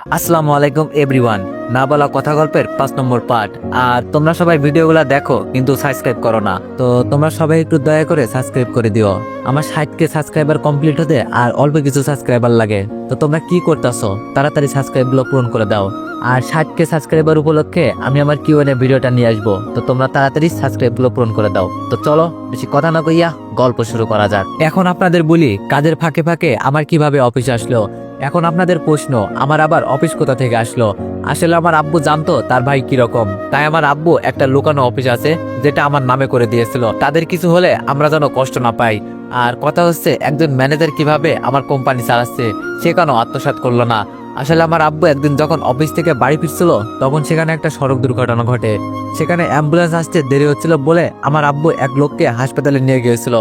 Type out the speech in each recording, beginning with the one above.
আসসালামু আলাইকুম, এভরিওয়ান। না বলা কথা গল্পের পাঁচ নম্বর পার্ট আর তোমরা সবাই ভিডিওগুলো দেখো, কিন্তু সাবস্ক্রাইব করো না। তো তোমরা সবাই একটু দয়া করে সাবস্ক্রাইব করে দিও। আমার ষাটকে সাবস্ক্রাইবার কমপ্লিট হতে আর অল্প কিছু সাবস্ক্রাইবার লাগে। তো তোমরা কি করতেছো? তাড়াতাড়ি সাবস্ক্রাইবগুলো পূরণ করে দাও। আর ষাটকে সাবস্ক্রাইবার উপলক্ষে আমি আমার কিউএনএ ভিডিওটা নিয়ে আসব। তো তোমরা তাড়াতাড়ি সাবস্ক্রাইবগুলো পূরণ করে দাও। তো চলো, বেশি কথা না কইয়া গল্প শুরু করা যাক। এখন আপনাদের বলি, কাজের ফাঁকে ফাঁকে আমার কীভাবে অফিস আসলো? এখন আপনাদের প্রশ্ন, আমার আবার অফিস কোথা থেকে আসলো? আসলে আমার আব্বু জানতো তার ভাই কীরকম। তাই আমার আব্বু একটা লুকানো অফিস আছে, যেটা আমার নামে করে দিয়েছিল। তাদের কিছু হলে আমরা যেন কষ্ট না পাই। আর কথা হচ্ছে, একজন ম্যানেজার কীভাবে আমার কোম্পানি চালাচ্ছে, সে কেন আত্মসাৎ করল না? আসলে আমার আব্বু একদিন যখন অফিস থেকে বাড়ি ফিরছিল, তখন সেখানে একটা সড়ক দুর্ঘটনা ঘটে। সেখানে অ্যাম্বুলেন্স আসতে দেরি হচ্ছিল বলে আমার আব্বু এক লোককে হাসপাতালে নিয়ে গিয়েছিল।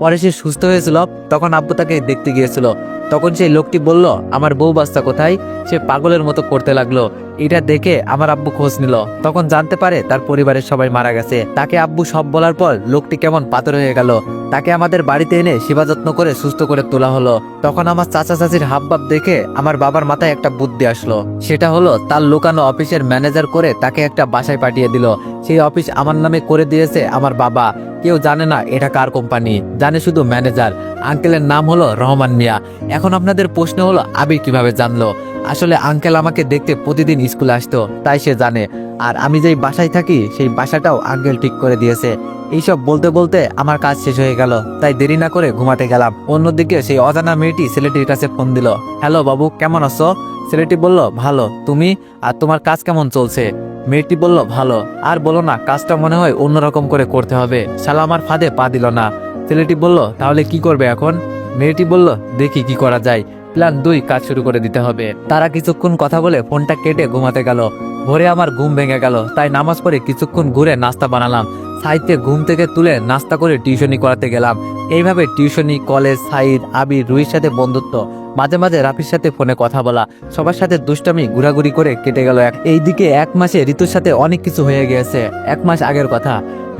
পরে সে সুস্থ হয়েছিল, তখন আব্বু তাকে দেখতে গিয়েছিল। তখন সেই লোকটি বলল, আমার বউ বাস্তা কোথায়? সে পাগলের মতো করতে লাগল। এটা দেখে আমার আব্বু খোঁজ নিল। তখন জানতে পারে তার পরিবারের সবাই মারা গেছে। তাকে আব্বু সব বলার পর লোকটি কেমন পাথর হয়ে গেল। তাকে আমাদের বাড়িতে এনে সেবা যত্ন করে সুস্থ করে তোলা হলো। তখন আমার চাচা চাচির হাবভাব দেখে আমার বাবার মাথায় একটা বুদ্ধি আসলো। সেটা হলো, তার লুকানো অফিসের ম্যানেজার করে তাকে একটা বাসায় পাঠিয়ে দিল। সেই অফিস আমার নামে করে দিয়েছে আমার বাবা। কেউ জানে না এটা কার কোম্পানি, জানে শুধু ম্যানেজার। আঙ্কেলের নাম হলো রহমান মিয়া। এখন আপনাদের প্রশ্ন হলো, আবির কীভাবে জানলো? আসলে আঙ্কেল আমাকে দেখতে প্রতিদিন স্কুলে আসতো, তাই সে জানে। আর আমি যেই বাসায় থাকি, সেই বাসাটাও আঙ্কেল ঠিক করে দিয়েছে। এইসব বলতে বলতে আমার কাজ শেষ হয়ে গেল, তাই দেরি না করে ঘুমাতে গেলাম। অন্যদিকে সেই অজানা মেয়েটি ছেলেটির কাছে ফোন দিল, হ্যালো বাবু, কেমন আছো? ছেলেটি বলল, ভালো, তুমি? আর তোমার কাজ কেমন চলছে? মেয়েটি বলল, ভালো। আর বলো না, কাজটা মনে হয় অন্যরকম করে করতে হবে। শালা আমার ফাঁদে পা দিল না। ছেলেটি বলল, তাহলে কি করবে এখন? মেয়েটি বলল, দেখি কি করা যায়। প্ল্যান দুই, কাজ শুরু করে দিতে হবে। তারা কিছুক্ষণ কথা বলে ফোনটা কেটে ঘুমাতে গেল। ভোরে আমার ঘুম ভেঙে গেল, তাই নামাজ পড়ে কিছুক্ষণ ঘুরে নাস্তা বানালাম। সাইডে ঘুম থেকে তুলে নাস্তা করে টিউশনি করাতে গেলাম। এইভাবে টিউশনি, কলেজ সাইদ আবির, রুহির সাথে বন্ধুত্ব, মাঝে মাঝে রাফির সাথে ফোনে কথা বলা, সবার সাথে দুষ্টামি, ঘোরাঘুরি করে কেটে গেল এক এইদিকে এক মাসে ঋতুর সাথে অনেক কিছু হয়ে গিয়েছে এক মাস আগের কথা,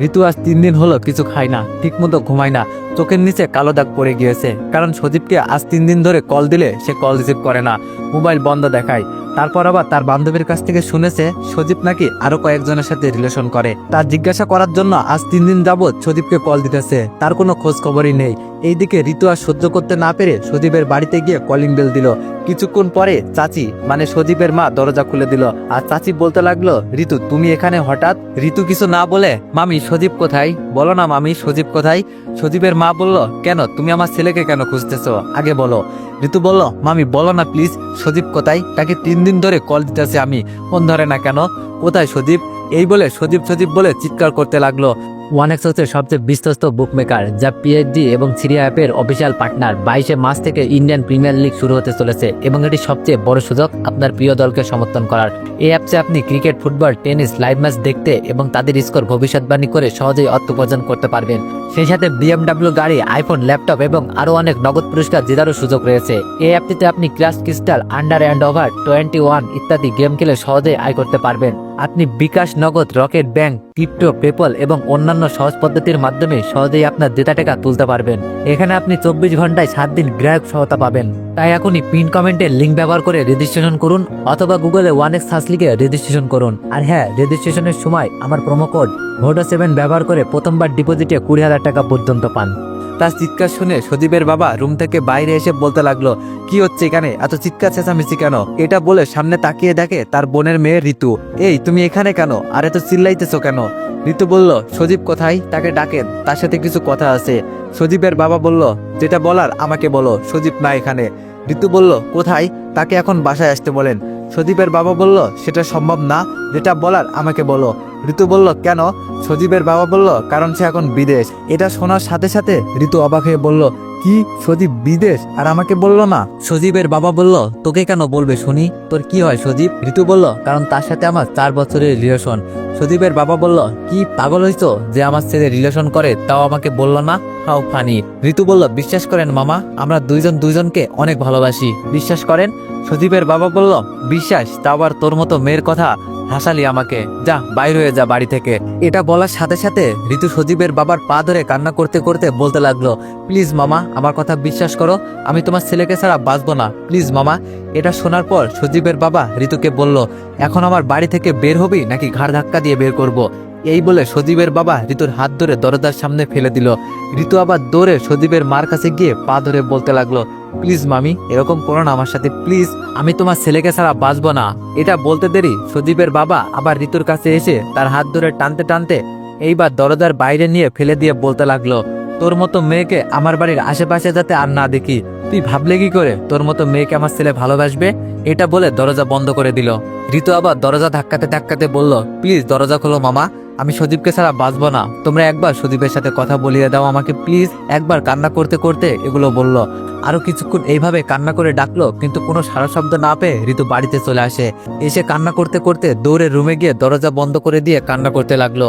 ঋতু আজ তিন দিন হলো কিছু খায় না, ঠিকমতো ঘুমায় না চোখের নিচে কালো দাগ পড়ে গিয়েছে। কারণ সজীবকে আজ তিন দিন ধরে কল দিলে সে কল রিসিভ করে না। মোবাইল বন্ধ দেখায়। তারপর আবার তার বান্ধবীর কাছ থেকে শুনেছে, সজীব নাকি আরও কয়েকজনের সাথে রিলেশন করে। তার জিজ্ঞাসা করার জন্য আজ তিন দিন যাবৎ সজীবকে কল দিতেছে। তার কোনো খোঁজ খবরই নেই। এইদিকে ঋতু আর সহ্য করতে না পেরে সজীবের বাড়িতে গিয়ে কলিং বেল দিল। কিছুক্ষণ পরে চাচি মানে সজীবের মা, দরজা খুলে দিল। আর চাচি বলতে লাগল, ঋতু, তুমি এখানে হঠাৎ? ঋতু কিছু না বলে, মামি, সজীব কোথায়? বলো না, মামি, সজীব কোথায়? সজীবের মা বলল, কেন? তুমি আমার ছেলেকে কেন খুঁজতেছো? আগে বলো। ঋতু বলল, মামি, বলো না প্লিজ সজীব কোথায়? তাকে তিন দিন ধরে কল দিতেছে আমি। ফোন ধরে না কেন? কোথায় সজীব? এই বলে সজীব সজীব বলে চিৎকার করতে লাগল। ওয়ানেক্স হচ্ছে সবচেয়ে বিশ্বস্ত বুকমেকার যা পিএইচডি এবং সিরিয়া অ্যাপের অফিসিয়াল পার্টনার বাইশে মাস থেকে ইন্ডিয়ান প্রিমিয়ার লিগ শুরু হতে চলেছে এবং এটি সবচেয়ে বড় সুযোগ আপনার প্রিয় দলকে সমর্থন করার। এই অ্যাপসে আপনি cricket football tennis live match দেখতে এবং তাদের স্কোর ভবিষ্যৎবাণী করে সহজেই অর্থ উপার্জন করতে পারবেন। সেই সাথে বিএমডাব্লিউ গাড়ি আইফোন ল্যাপটপ এবং আরও অনেক নগদ পুরস্কার জেতারও সুযোগ রয়েছে। এই অ্যাপটিতে আপনি crash crystal under and over twenty one ইত্যাদি গেম খেলে সহজেই আয় করতে পারবেন। আপনি বিকাশ নগদ, রকেট ব্যাংক, ক্রিপ্টো পেপল এবং অন্যান্য সহজ পদ্ধতির মাধ্যমে সহজেই আপনার ডেটা টাকা তুলতে পারবেন। এখানে আপনি চব্বিশ ঘন্টায় সাত দিন গ্রাহক সহায়তা পাবেন। তাই এখনই পিন কমেন্টের লিঙ্ক ব্যবহার করে রেজিস্ট্রেশন করুন অথবা গুগলে ওয়ান এক্স সার্চ লিখে রেজিস্ট্রেশন করুন। আর হ্যাঁ রেজিস্ট্রেশনের সময় আমার প্রোমো কোড ভোটো সেভেন ব্যবহার করে প্রথমবার ডিপোজিটে কুড়ি হাজার টাকা পর্যন্ত পান। তার চিৎকার শুনে সদীপের বাবা রুম থেকে বাইরে এসে বলতে লাগল, কি হচ্ছে এখানে? এত চিৎকার চেঁচামেচি কেন? এটা বলে সামনে তাকিয়ে দেখে তার বোনের মেয়ে ঋতু, এই, তুমি এখানে কেন? আর এত চিল্লাইতেছো কেন? ঋতু বলল, সজীব কোথায়? তাকে ডাকেন তার সাথে কিছু কথা আছে। সজীবের বাবা বলল, যেটা বলার আমাকে বলো, সজীব না এখানে। ঋতু বলল, কোথায়? তাকে এখন বাসায় আসতে বলেন। সজীবের বাবা বলল, সেটা সম্ভব না, যেটা বলার আমাকে বলো। ঋতু বলল, কেন? সজীবের বাবা বলল, কারণ সে এখন বিদেশ। এটা শোনার সাথে সাথে ঋতু অবাক হয়ে বলল, কি? সজীব বিদেশ? আর আমাকে বলল না? সজীবের বাবা বলল, তোকে কেন বলবে শুনি? তোর কি হয় সজীব? ঋতু বলল, কারণ তার সাথে আমার চার বছরের রিলেশন সজীবের বাবা বলল, কি পাগল হইছো যে আমার ছেলে রিলেশন করে, তাও আমাকে বলল না? হাও ফানি। ঋতু বলল, বিশ্বাস করেন মামা, আমরা দুইজন দুইজনকে অনেক ভালোবাসি। বিশ্বাস করেন? সজীবের বাবা বলল, বিশ্বাস, তা আবার তোর মতো মেয়ের কথা হাসালি আমাকে। যা, বাইর হয়ে যা বাড়ি থেকে। এটা বলার সাথে সাথে ঋতু সজীবের বাবার পা ধরে কান্না করতে করতে বলতে লাগল, প্লিজ মামা, আমার কথা বিশ্বাস করো, আমি তোমার ছেলেকে ছাড়া বাঁচবো না। প্লিজ মামা এটা শোনার পর সজীবের বাবা ঋতুকে বলল, এখন আমার বাড়ি থেকে বের হবি নাকি ঘাড় ধাক্কা দিয়ে বের করব। এই বলে সজীবের বাবা ঋতুর হাত ধরে দরজার সামনে ফেলে দিল। ঋতু আবার দৌড়ে সজীবের মার কাছে গিয়ে পা ধরে বলতে লাগল, প্লিজ মামি, এরকম করো না আমার সাথে, প্লিজ। আমি তোমার ছেলেকে ছাড়া বাঁচবো না। এটা বলতে দেরি সজীবের বাবা আবার ঋতুর কাছে এসে তার হাত ধরে টানতে টানতে এইবার দরজার বাইরে নিয়ে ফেলে দিয়ে বলতে লাগল তোর মতো মেয়েকে আমার বাড়ির আশেপাশে যাতে আর না দেখি, তুই ভাবলে কি করে? তোর মতো মেয়েকে আমার ছেলে ভালোবাসবে? এটা বলে দরজা বন্ধ করে দিল। ঋতু আবার দরজা ধাক্কাতে ধাক্কাতে বলল, প্লিজ দরজা খোলো মামা, আমি সদীপকে ছাড়া বাঁচবো না। তোমরা একবার সদীপের সাথে কথা বলিয়ে দাও আমাকে, প্লিজ। একবার কান্না করতে করতে এগুলো বলল। আরও কিছুক্ষণ এইভাবে কান্না করে ডাকলো, কিন্তু কোনো সারা শব্দ না পেয়ে ঋতু বাড়িতে চলে আসে। এসে কান্না করতে করতে দৌড়ে রুমে গিয়ে দরজা বন্ধ করে দিয়ে কান্না করতে লাগল।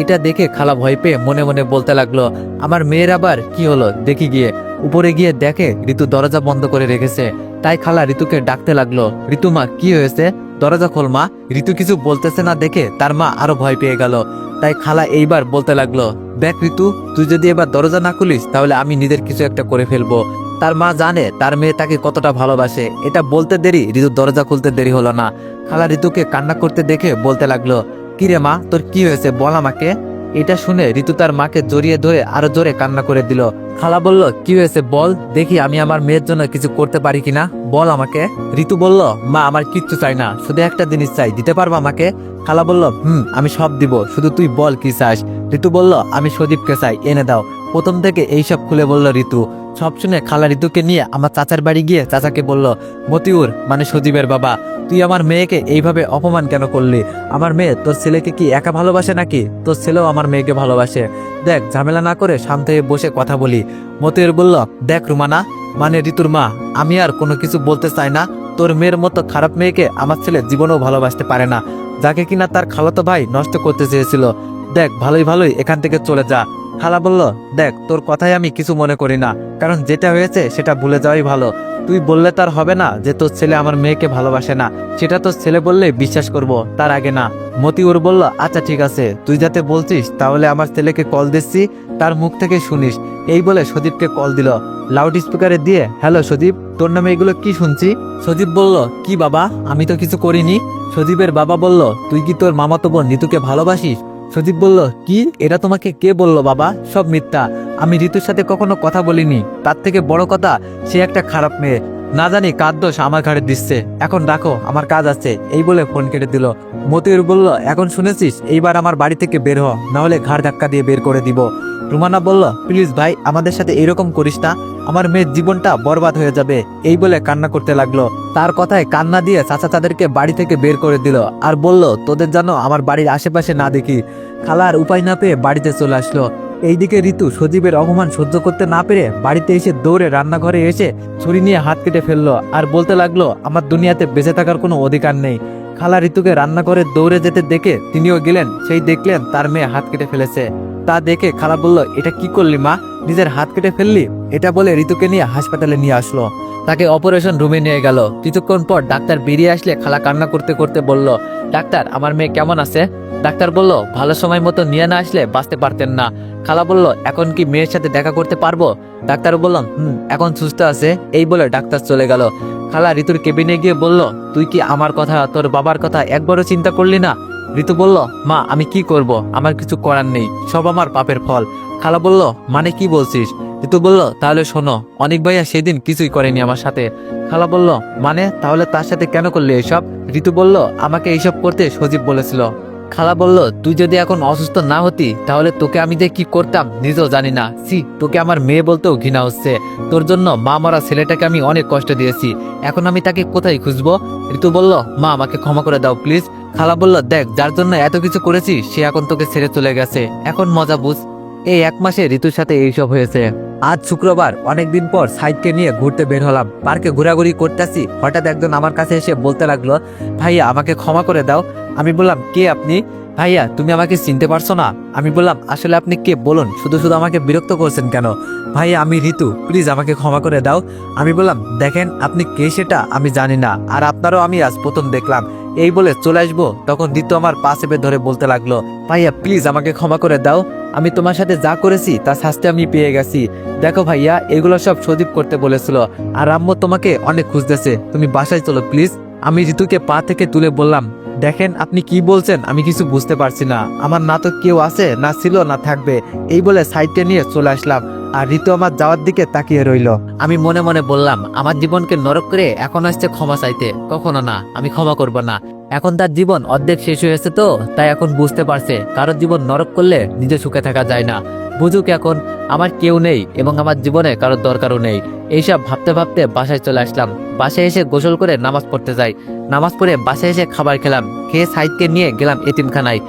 এটা দেখে খালা ভয় পেয়ে মনে মনে বলতে লাগল, আমার মেয়ের আবার কি হলো? দেখি গিয়ে। উপরে গিয়ে দেখে ঋতু দরজা বন্ধ করে রেখেছে। তাই খালা ঋতুকে ডাকতে লাগল, ঋতু মা, কি হয়েছে? দরজা খোল মা। ঋতু কিছু বলতেছে না দেখে তার মা আরও ভয় পেয়ে গেল। তাই খালা এইবার বলতে লাগল, দেখ ঋতু, তুই যদি এবার দরজা না খুলিস, তাহলে আমি নিজের কিছু একটা করে ফেলব। তার মা জানে তার মেয়ে তাকে কতটা ভালোবাসে। এটা বলতে দেরি, ঋতু দরজা খুলতে দেরি হলো না। খালা ঋতুকে কান্না করতে দেখে বলতে লাগল কিরে মা, তোর কি হয়েছে? বল আমাকে। এটা শুনে ঋতু তার মাকে জড়িয়ে ধরে আরও জোরে কান্না করে দিল। খালা বলল, কি হয়েছে বল? দেখি আমি আমার মেয়ের জন্য কিছু করতে পারি কিনা। বল আমাকে। ঋতু বলল, মা, আমার কিচ্ছু চাই না। শুধু একটা জিনিস চাই। দিতে পারব আমাকে? খালা বলল, হুম, আমি সব দিব। শুধু তুই বল কি চাস? ঋতু বলল, আমি সদীপকে চাই, এনে দাও। প্রথম থেকে এইসব খুলে বলল ঋতু। সব শুনে খালা ঋতুকে নিয়ে আমার চাচার বাড়ি গিয়ে চাচাকে বলল, মতিউর মানে সজীবের বাবা, তুই আমার মেয়েকে এইভাবে অপমান কেন করলি? আমার মেয়ে তোর ছেলেকে কি একা ভালোবাসে নাকি? তোর ছেলেও আমার মেয়েকে ভালোবাসে। দেখ, ঝামেলা না করে শান্ত হয়ে বসে কথা বলি। মতিউর বলল, দেখ রুমানা মানে ঋতুর মা, আমি আর কোনো কিছু বলতে চাই না। তোর মেয়ের মতো খারাপ মেয়েকে আমার ছেলে জীবনেও ভালোবাসতে পারে না। যাকে কিনা তার খালাতো ভাই নষ্ট করতে চেয়েছিল। দেখ, ভালোই ভালোই, এখান থেকে চলে যা। খালা বলল, দেখ, তোর কথাই আমি কিছু মনে করি না, কারণ যেটা হয়েছে সেটা ভুলে যাওয়াই ভালো। তুই বললে তার হবে না যে তোর ছেলে আমার মেয়েকে ভালোবাসে না। সেটা তোর ছেলে বললে বিশ্বাস করব, তার আগে না। মতিউর বলল আচ্ছা ঠিক আছে, তুই যাতে বলছিস, তাহলে আমার ছেলেকে কল দিচ্ছি, তার মুখ থেকে শুনিস। এই বলে সদীপকে কল দিল। লাউড স্পিকারে দিয়ে, হ্যালো, সদীপ, তোর নামে এগুলো কি শুনছি? সদীপ বলল, কি বাবা, আমি তো কিছু করিনি। সদীপের বাবা বলল, তুই কি তোর মামাতো বোন নিতুকে ভালোবাসিস? সদীপ বলল, কি? এটা তোমাকে কে বলল বাবা? সব মিথ্যা। আমি ঋতুর সাথে কখনো কথা বলিনি। তার থেকে বড় কথা, সে একটা খারাপ মেয়ে। না জানি কার দোষ আমার ঘাড়ে দিচ্ছে। এখন রাখো আমার কাজ আছে। এই বলে ফোন কেটে দিল। মতিউর বলল, এখন শুনেছিস? এইবার আমার বাড়ি থেকে বের হ। নাহলে ঘাড় ধাক্কা দিয়ে বের করে দিব। রুমানা বলল, প্লিজ ভাই, আমাদের সাথে এরকম করিস না। আমার মেয়ের জীবনটা বরবাদ হয়ে যাবে, এই বলে কান্না করতে লাগল। তার কথায় কান্না দিয়ে চাচা তাদেরকে বাড়ি থেকে বের করে দিল আর বলল, তোদের যেন আমার বাড়ির আশেপাশে না দেখি। খালার উপায় না পেয়ে বাড়িতে চলে আসলো। এইদিকে ঋতু সজীবের অপমান সহ্য করতে না পেরে বাড়িতে এসে দৌড়ে রান্নাঘরে এসে ছুরি নিয়ে হাত কেটে ফেলল আর বলতে লাগল, আমার দুনিয়াতে বেঁচে থাকার কোনো অধিকার নেই। খালা ঋতুকে রান্নাঘরে দৌড়ে যেতে দেখে তিনিও গেলেন, সেই দেখলেন তার মেয়ে হাত কেটে ফেলেছে। তা দেখে খালা বলল, এটা কি করলি মা? নিজের হাত কেটে ফেললি? এটা বলে ঋতুকে নিয়ে হাসপাতালে নিয়ে আসলো। তাকে অপারেশন রুমে নিয়ে গেল। কিছুক্ষণ পর ডাক্তার বেরিয়ে আসলে খালা কান্না করতে করতে বলল, ডাক্তার, আমার মেয়ে কেমন আছে? ডাক্তার বলল, ভালো সময় মতো নিয়ে না আসলে বাঁচতে পারতেন না। খালা বলল, এখন কি মেয়ের সাথে দেখা করতে পারব? ডাক্তার বললাম হুম, এখন সুস্থ আছে। এই বলে ডাক্তার চলে গেল। খালা ঋতুর কেবিনে গিয়ে বলল, তুই কি আমার কথা, তোর বাবার কথা একবারও চিন্তা করলি না? ঋতু বলল, মা, আমি কি করব? আমার কিছু করার নেই। সব আমার পাপের ফল। খালা বলল মানে কি বলছিস? ঋতু বলল, তাহলে শোনো, অনেক ভাইয়া সেদিন কিছুই করেনি আমার সাথে। খালা বলল মানে তাহলে তার সাথে কেন করলি এসব? ঋতু বলল, আমাকে এইসব করতে সজীব বলেছিল। খালা বলল, তুই যদি এখন অসুস্থ না হতি, তাহলে তোকে আমি যে কি করতাম নিজেও জানি না। সি তোকে আমার মেয়ে বলতেও ঘৃণা হচ্ছে। তোর জন্য মা মরা ছেলেটাকে আমি অনেক কষ্ট দিয়েছি। এখন আমি তাকে কোথায় খুঁজবো? ঋতু বলল, মা, আমাকে ক্ষমা করে দাও, প্লিজ। খালা বলল, দেখ, যার জন্য এত কিছু করেছি, সে এখন তোকে ছেড়ে চলে গেছে। এখন মজা বুঝ। এই এক মাসে ঋতুর সাথে এইসব হয়েছে। আজ শুক্রবার অনেকদিন পর সাইদকে নিয়ে ঘুরতে বের হলাম। পার্কে ঘোরাঘুরি করতেছি। হঠাৎ একজন আমার কাছে এসে বলতে লাগল, ভাইয়া, আমাকে ক্ষমা করে দাও। আমি বললাম, কে আপনি? ভাইয়া, তুমি আমাকে চিনতে পারছ না। আমি বললাম, আসলে আপনি কে? বলুন। শুধু শুধু আমাকে বিরক্ত করছেন কেন? ভাইয়া, আমি ঋতু। প্লিজ আমাকে ক্ষমা করে দাও। আমি বললাম, দেখেন, আপনি কে সেটা আমি জানি না, আর আপনারও আমি আজ প্রথম দেখলাম। এই বলে চলে আসব। তখন ঋতু আমার পা ধরে বলতে লাগল, ভাইয়া, প্লিজ আমাকে ক্ষমা করে দাও। আমি তোমার সাথে যা করেছি তার শাস্তি আমি পেয়ে গেছি। দেখো ভাইয়া, এগুলো সব সজীব করতে বলেছিল, আর আম্মু তোমাকে অনেক খুঁজতেছে। তুমি বাসায় চলো প্লিজ আমি ঋতুকে পা থেকে তুলে বললাম, দেখেন আপনি কি বলছেন, আমি কিছু বুঝতে পারছি না। আমার না তো কেউ আছে, না ছিল, না থাকবে। এই বলে সাইডে নিয়ে চলে আসলাম, আর ঋতু আমার যাওয়ার দিকে তাকিয়ে রইল। আমি মনে মনে বললাম, আমার জীবনকে নরক করে এখন আসছে ক্ষমা চাইতে। কখনো না, আমি ক্ষমা করব না। এখন তার জীবন অর্ধেক শেষ হয়েছে তো, তাই এখন বুঝতে পারছে কারোর জীবন নরক করলে নিজে সুখে থাকা যায় না। বুঝুক এখন, আমার কেউ নেই এবং আমার জীবনে কারোর দরকারও নেই। এইসব ভাবতে ভাবতে বাসায় চলে আসলাম। বাসায় এসে গোসল করে নামাজ পড়তে যাই। নামাজ পড়ে বাসায় এসে খাবার খেলাম। খেয়ে সাইদকে নিয়ে গেলাম এতিমখানায়।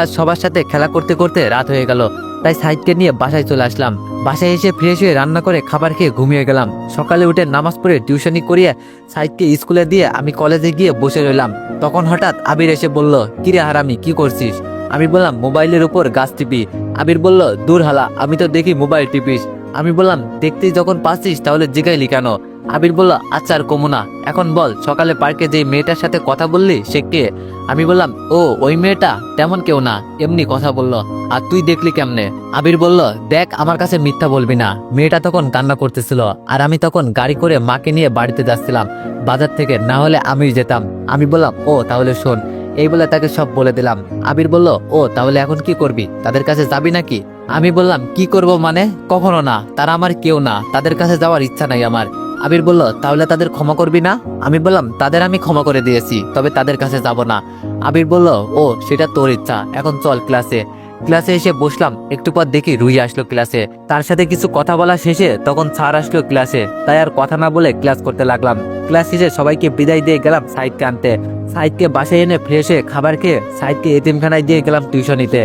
আজ সবার সাথে খেলা করতে করতে রাত হয়ে গেল। তাই সাইদকে নিয়ে বাসায় চলে আসলাম। বাসায় এসে ফ্রেশ হয়ে রান্না করে খাবার খেয়ে ঘুমিয়ে গেলাম। সকালে উঠে নামাজ পড়ে টিউশনি করিয়ে সাইদকে স্কুলে দিয়ে আমি কলেজে গিয়ে বসে রইলাম। তখন হঠাৎ আবির এসে বলল, কিরে হারামি, কি করছিস? আমি বললাম, মোবাইলের উপর গাছ টিপি। আবির বলল, দূর হালা, আমি তো দেখি মোবাইল টিপিস। আমি বললাম দেখতেই যখন পাচ্ছিস তাহলে জিগাইলি কেন? আবির বলল আচ্ছা আর কমু না। এখন বল, সকালে পার্কে যে মেয়েটার সাথে কথা বললি, সে কে? আমি বললাম, ও, ওই মেয়েটা? তেমন কেউ না। এমনি কথা বলল। আর তুই দেখলি কেমনে? আবির বলল, দেখ, আমার কাছে মিথ্যা বলবি না। মেয়েটা তখন কান্না করতেছিল। আর আমি তখন গাড়ি করে মাকে নিয়ে বাড়িতে যাচ্ছিলাম। বাজার থেকে না হলে আমি যেতাম। আমি বললাম, ও, তাহলে শোন। এই বলে তাকে সব বলে দিলাম। আবির বলল, ও, তাহলে এখন কি করবি? তাদের কাছে যাবি নাকি? আমি বললাম, কি করব মানে? কখনো না। তারা আমার কেউ না। তাদের কাছে যাওয়ার ইচ্ছা নাই আমার। আবির বলল, তাহলে তাদের ক্ষমা করবি না? আমি বললাম, তাদের আমি ক্ষমা করে দিয়েছি, তবে তাদের কাছে যাব না। আবির বলল, ও, সেটা তোর ইচ্ছা, এখন চল ক্লাসে। ক্লাসে এসে বসলাম, একটু পর দেখি রুহি আসলো ক্লাসে। তার সাথে কিছু কথা বলা শেষে তখন স্যার আসলো ক্লাসে, তাই আর কথা না বলে ক্লাস করতে লাগলাম। ক্লাস শেষে সবাইকে বিদায় দিয়ে গেলাম সাইডকে আনতে। সাইদকে বাসায় এনে ফ্রেশ হয়ে খাবার খেয়ে সাইদকে এতিমখানায় দিয়ে গেলাম টিউশনিতে।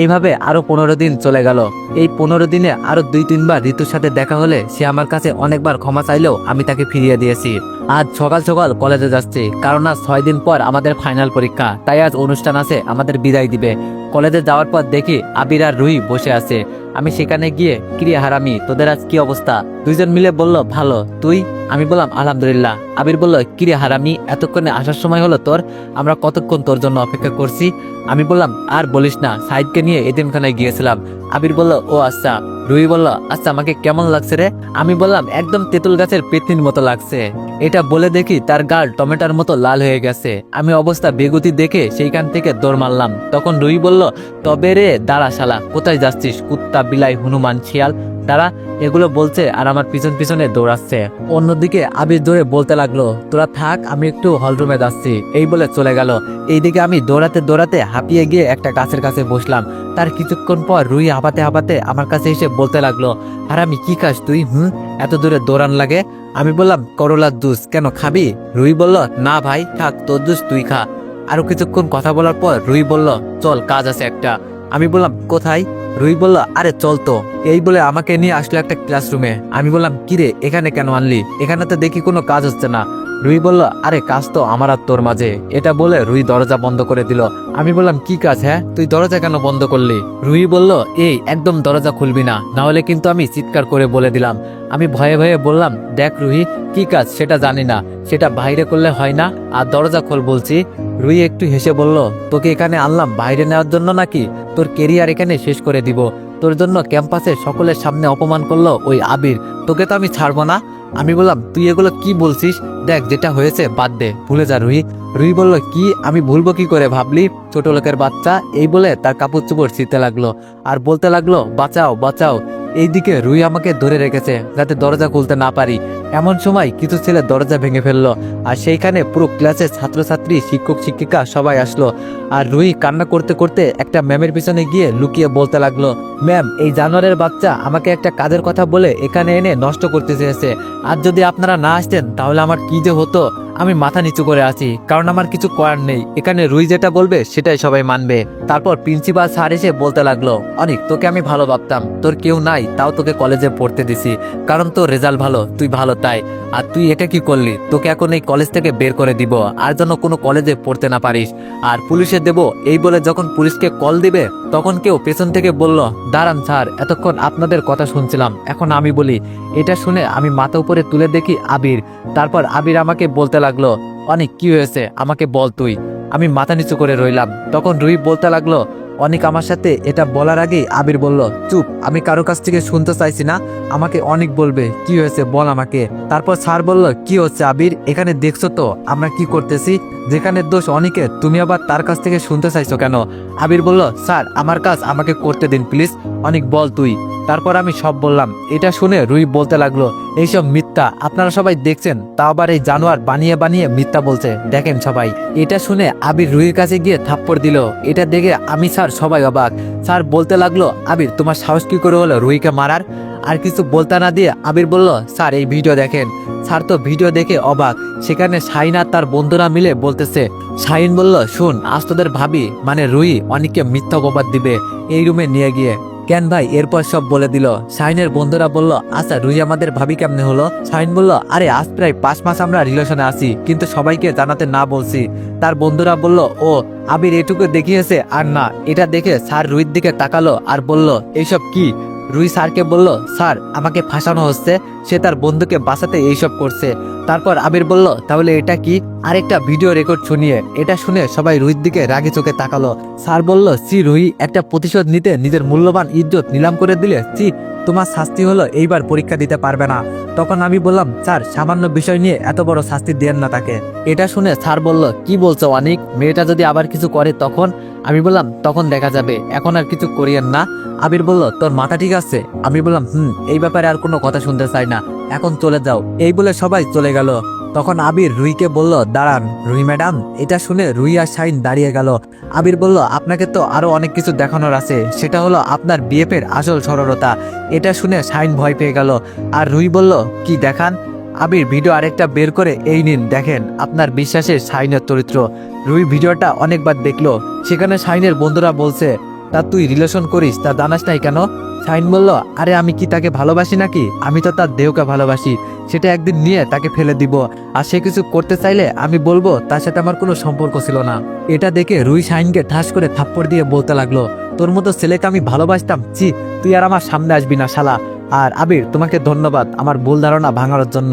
এইভাবে আরও পনেরো দিন চলে গেল। এই পনেরো দিনে আরও দুই, তিনবার ঋতুর সাথে দেখা হলে সে আমার কাছে অনেকবার ক্ষমা চাইলেও আমি তাকে ফিরিয়ে দিয়েছি। আজ সকাল সকাল কলেজে যাচ্ছি, কারণ আজ ছয় দিন পর আমাদের ফাইনাল পরীক্ষা। তাই আজ অনুষ্ঠান আছে, আমাদের বিদায় দিবে। কলেজে যাওয়ার পর দেখি আবির আর রুহি বসে আছে। আমি সেখানে গিয়ে ক্রিয়া হারামি, তোদের আজ কি অবস্থা? দুইজন মিলে বলল, ভালো, তুই? আমি বললাম, আলহামদুলিল্লাহ। আবির বলল, কিরে হারামি, এতক্ষণে আসার সময় হলো তোর, আমরা কতক্ষণ তোর জন্য অপেক্ষা করছি? আমি বললাম, আর বলিস না, সাইদকে নিয়ে এতিমখানায় গিয়েছিলাম। আবির বলল, ও আচ্ছা। রুহি বলল আচ্ছা আমাকে কেমন লাগছে রে? আমি বললাম, একদম তেঁতুল গাছের পেতনির মতো লাগছে। এটা বলে দেখি তার গাল টমেটোর মতো লাল হয়ে গেছে। আমি অবস্থা বেগুতি দেখে সেইখান থেকে দৌড় মারলাম। তখন রুই বলল, তবে রে, দাঁড়া শালা, কোথায় যাচ্ছিস? কুত্তা, বিলাই, হনুমান, শিয়াল তারা এগুলো বলছে আর আমার পিছন পিছনে দৌড়াচ্ছে। অন্যদিকে আবির দৌড়ে বলতে লাগল, তোরা থাক, আমি একটু হলরুমে যাচ্ছি। এই বলে চলে গেল। এইদিকে আমি দৌড়াতে দৌড়াতে হাঁপিয়ে গিয়ে একটা গাছের কাছে বসলাম। তার কিছুক্ষণ পর রুই হাঁপাতে হাঁপাতে আমার কাছে এসে বলতে লাগল, আর আমি কি খাস তুই, হুম? এত দূরে দৌড়ান লাগে? আমি বললাম, করলার জুস, কেন খাবি? রুই বলল, না ভাই, থাক, তোর জুস তুই খা। আরও কিছুক্ষণ কথা বলার পর রুই বলল, চল, কাজ আছে একটা। আমি বললাম, কোথায়? রুই বলল, আরে চল তো। এই বলে আমাকে নিয়ে আসলো একটা ক্লাসরুমে আমি বললাম, কিরে, এখানে কেন আনলি? এখানে তো দেখি কোনো কাজ হচ্ছে না। রুই বলল, আরে, কাজ তো আমার আর তোর মাঝে। এটা বলে রুই দরজা বন্ধ করে দিল। আমি বললাম, কি কাজ হ্যাঁ? তুই দরজা কেন বন্ধ করলি? রুই বলল, এই, একদম দরজা খুলবি না। না হলে কিন্তু আমি চিৎকার করে বলে দিলাম। আমি ভয়ে ভয়ে বললাম, দেখ রুহি কি কাজ সেটা জানি না। সেটা বাইরে করলে হয় না, আর দরজা খোল বলছি। রুই একটু হেসে বলল, তোকে এখানে আনলাম, বাইরে নেওয়ার জন্য নাকি? তোর কেরিয়ার এখানে শেষ করে দিব। তোর জন্য ক্যাম্পাসে সকলের সামনে অপমান করল ওই আবির। তোকে তো আমি ছাড়বো না। আমি বললাম, তুই এগুলো কি বলছিস? দেখ, যেটা হয়েছে, বাদ দে, ভুলে যা রুই রুই বলল, কি? আমি ভুলবো কি করে? ভাবলি, ছোট লোকের বাচ্চা, এই বলে তার কাপড় চুপড় ছিঁড়তে লাগল। আর বলতে লাগল, বাঁচাও বাঁচাও। এইদিকে রুই আমাকে ধরে রেখেছে, যাতে দরজা খুলতে না পারি। এমন সময় কিছু ছেলে দরজা ভেঙে ফেলল, আর সেইখানে পুরো ক্লাসের ছাত্রছাত্রী, শিক্ষক, শিক্ষিকা সবাই আসলো। আর রুই কান্না করতে করতে একটা ম্যামের পিছনে গিয়ে লুকিয়ে বলতে লাগল, ম্যাম, এই জানোয়ারের বাচ্চা আমাকে একটা কাজের কথা বলে এখানে এনে নষ্ট করতে চেয়েছে। আর যদি আপনারা না আসতেন, তাহলে আমার কি যে হতো? আমি মাথা নিচু করে আছি, কারণ আমার কিছু করার নেই। এখানে রুই যেটা বলবে, সেটাই সবাই মানবে। তারপর প্রিন্সিপাল স্যার এসে বলতে লাগল, অনেক, তোকে আমি ভালো ভাবতাম। তোর কেউ নাই, তাও তোকে কলেজে পড়তে দিছি, কারণ তোর রেজাল্ট ভালো, তুই ভালো তাই। আর তুই এটা কি করলি? তোকে এখন এই কলেজ থেকে বের করে দিব, আর যেন কোনো কলেজে পড়তে না পারিস। আর পুলিশে দেব, এই বলে যখন পুলিশকে কল দিবে, তখন কেউ পেছন থেকে বলল, দাঁড়ান স্যার এতক্ষণ আপনাদের কথা শুনছিলাম। এখন আমি বলি, এটা শুনে আমি মাথা উপরে তুলে দেখি আবির। তারপর আবির আমাকে বলতে লাগল, অনেক, কি হয়েছে? আমাকে বল তুই। আমি মাথা নিচু করে রইলাম। তখন রুই বলতে লাগল অনেক আমার সাথে এটা বলার আগেই আবির বলল, চুপ, আমি কারও কাছ থেকে শুনতে চাইছি না, আমাকে অনেক বলবে, কি হয়েছে বল আমাকে। তারপর স্যার বলল, কি হচ্ছে আবির, এখানে দেখছ তো, আমরা কি করতেছি? যেখানে দোষ অনেকে, তুমি আবার তার কাছ থেকে শুনতে চাইছো কেন? আবির বলল, স্যার, আমার কাজ আমাকে করতে দিন, প্লিজ। অনেক বল তুই। তারপর আমি সব বললাম, এটা শুনে রুই বলতে লাগল, এইসব মিথ্যা, আপনারা সবাই দেখছেন তা আবার এই জানোয়ার বানিয়ে বানিয়ে মিথ্যা বলছে। দেখেন সবাই, এটা শুনে আবির রুইয়ের কাছে গিয়ে থাপ্পড় দিল। এটা দেখে আমি স্যার সবাই অবাক। স্যার বলতে লাগল, আবির, তোমার সাহস কি করে হলো রুইকে মারার? আর কিছু বলতে না দিয়ে আবির বলল, স্যার, এই ভিডিও দেখেন। স্যার তো ভিডিও দেখে অবাক। সেখানে শাহিন আর তার বন্ধুরা মিলে বলতেছে, শাহিন বলল, শুন, আজ তোদের ভাবি মানে রুই, অনেককে মিথ্যা অপবাদ দিবে এই রুমে নিয়ে গিয়ে। কেন ভাই? এরপর সব বলে দিল, শাহিনের বন্ধুরা বলল আচ্ছা রুই আমাদের ভাবি কেমনে হলো? শাহিন বলল, আরে, আজ প্রায় পাঁচ মাস আমরা রিলেশনে আছি, কিন্তু সবাইকে জানাতে না বলছি। তার বন্ধুরা বলল, ও, আবির এটুকু দেখিয়েছে, আর না, এটা দেখে স্যার রুইর দিকে তাকালো আর বলল, এইসব কি? রুই স্যারকে বলল, স্যার, আমাকে ফাঁসানো হচ্ছে, সে তার বন্ধুকে বাঁচাতে এইসব করছে। তারপর আবির বলল, তাহলে এটা কি? আরেকটা ভিডিও রেকর্ড শুনিয়ে, এটা শুনে সবাই রুহির দিকে রাগে চোখে তাকালো। স্যার বলল সি রুহি, একটা প্রতিশোধ নিতে নিজের মূল্যবান ইজ্জত নিলাম করে দিলে সি তোমার শাস্তি হলো এইবার পরীক্ষা দিতে পারবে না। তখন আমি বললাম, স্যার, সামান্য বিষয় নিয়ে এত বড় শাস্তি দেন না তাকে। এটা শুনে স্যার বলল, কি বলছো অনিক? মেয়েটা যদি আবার কিছু করে তখন? আমি বললাম, তখন দেখা যাবে, এখন আর কিছু করিয়েন না। আবির বলল, তোর মাথা ঠিক আছে? আমি বললাম, হুম, এই ব্যাপারে আর কোনো কথা শুনতে চাই না। এখন চলে যাও। এই বলে সবাই চলে গেল। তখন আবির রুইকে বলল, দাঁড়ান, রুই ম্যাডাম, এটা শুনে রুই আর শাইন দাঁড়িয়ে গেল। আবির বলল, আপনাকে তো আরও অনেক কিছু দেখানোর আছে। সেটা হলো আপনার বিএফের আসল সরলতা। এটা শুনে শাইন ভয় পেয়ে গেল। আর রুই বলল, কি দেখান? আবির ভিডিও আরেকটা বের করে, এই নিন, দেখেন, আপনার বিশ্বাসের শাইনের চরিত্র। রুই ভিডিওটা অনেকবার দেখল। সেখানে শাইনের বন্ধুরা বলছে তা তুই রিলেশন করিস, তা জানাস নাই কেন? শাইন বলল, আরে আমি কি তাকে ভালোবাসি নাকি? আমি তো তার দেহকে ভালোবাসি, সেটা একদিন নিয়ে তাকে ফেলে দিব। আর সে কিছু করতে চাইলে আমি বলব, তার সাথে আমার কোনো সম্পর্ক ছিল না। এটা দেখে রুই শাইনকে ঠাস করে থাপ্পড় দিয়ে বলতে লাগল, তোর মতো ছেলেকে আমি ভালোবাসতাম চি তুই আর আমার সামনে আসবি না শালা। আর আবির, তোমাকে ধন্যবাদ আমার ভুল ধারণা ভাঙানোর জন্য।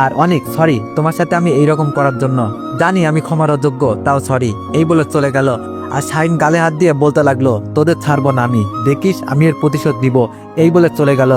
আর অনেক সরি তোমার সাথে আমি এইরকম করার জন্য। জানি আমি ক্ষমার অযোগ্য, তাও সরি এই বলে চলে গেল। আর শাইন গালে হাত দিয়ে বলতে লাগল, তোদের ছাড়বো না আমি। দেখিস, আমি এর প্রতিশোধ দিব এই বলে চলে গেল।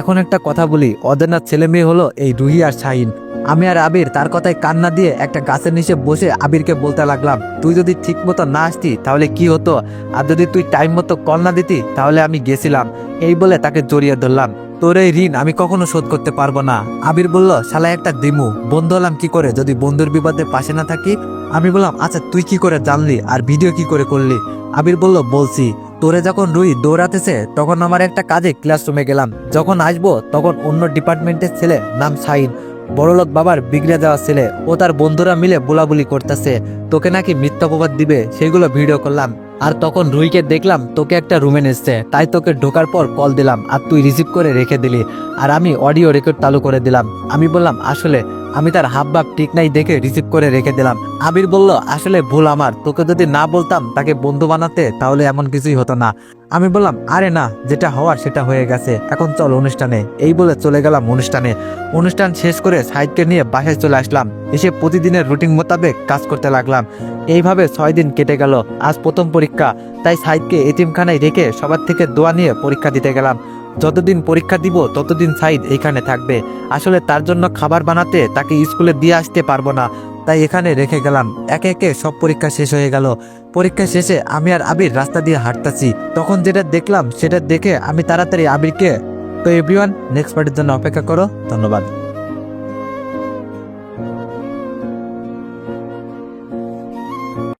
এখন একটা কথা বলি অদেনার ছেলে মেয়ে হলো এই রুহি আর শাহিন। আমি আর আবির তার কথায় কান্না দিয়ে একটা গাছের নিচে বসে আবিরকে বলতে লাগলাম, তুই যদি ঠিক মতো না আসতি, তাহলে কি হতো? আর যদি তুই টাইম মতো কল না দিতি, তাহলে আমি গেছিলাম। এই বলে তাকে জড়িয়ে ধরলাম। তোর এই ঋণ আমি কখনো শোধ করতে পারব না। আবির বলল শালা একটা দিমু। বন্ধু হলাম কি করে? যদি বন্ধুর বিপদে পাশে না থাকি আমি বললাম আচ্ছা তুই কি করে জানলি আর ভিডিও কি করে করলি? আবির বলল, বলছি, তোরে যখন রুই দৌড়াতেছে, তখন আমার একটা কাজে ক্লাসরুমে গেলাম। যখন আসব, তখন অন্য ডিপার্টমেন্টের ছেলে নাম শাহিন বড়লোক বাবার বিগড়ে যাওয়া ছেলে, ও তার বন্ধুরা মিলে বোলাবুলি করতেছে। তোকে নাকি মিথ্যা অপবাদ দিবে, সেগুলো ভিডিও করলাম। আর তখন রুইকে দেখলাম, তোকে একটা রুমে নিচ্ছে। তাই তোকে ঢোকার পর কল দিলাম, আর তুই রিসিভ করে রেখে দিলি। আর আমি অডিও রেকর্ড চালু করে দিলাম। আমি বললাম, আসলে আমি তার হাব ভাব ঠিক নাই দেখে রিসিভ করে রেখে দিলাম। আবির বলল, আসলে ভুল আমার। তোকে যদি না বলতাম তাকে বন্ধু বানাতে, তাহলে এমন কিছুই হতো না। আমি বললাম, আরে না, যেটা হওয়ার সেটা হয়ে গেছে। এখন চল অনুষ্ঠানে। এই বলে চলে গেলাম অনুষ্ঠানে। অনুষ্ঠান শেষ করে সাইদকে নিয়ে বাসায় চলে আসলাম। এসে প্রতিদিনের রুটিন মোতাবেক কাজ করতে লাগলাম। এইভাবে ছয় দিন কেটে গেল। আজ প্রথম পরীক্ষা। তাই সাইদকে এতিমখানায় রেখে সবার থেকে দোয়া নিয়ে পরীক্ষা দিতে গেলাম। যতদিন পরীক্ষা দিব, ততদিন সাইদ এখানে থাকবে। আসলে তার জন্য খাবার বানাতে তাকে স্কুলে দিয়ে আসতে পারব না। তাই এখানে রেখে গেলাম। একে একে সব পরীক্ষা শেষ হয়ে গেল। পরীক্ষা শেষে আমি আর আবির রাস্তা দিয়ে হাঁটতাছি। তখন যেটা দেখলাম, সেটা দেখে আমি তাড়াতাড়ি আবিরকে, তো এভরিওয়ান নেক্সট পার্টির জন্য অপেক্ষা করো। ধন্যবাদ।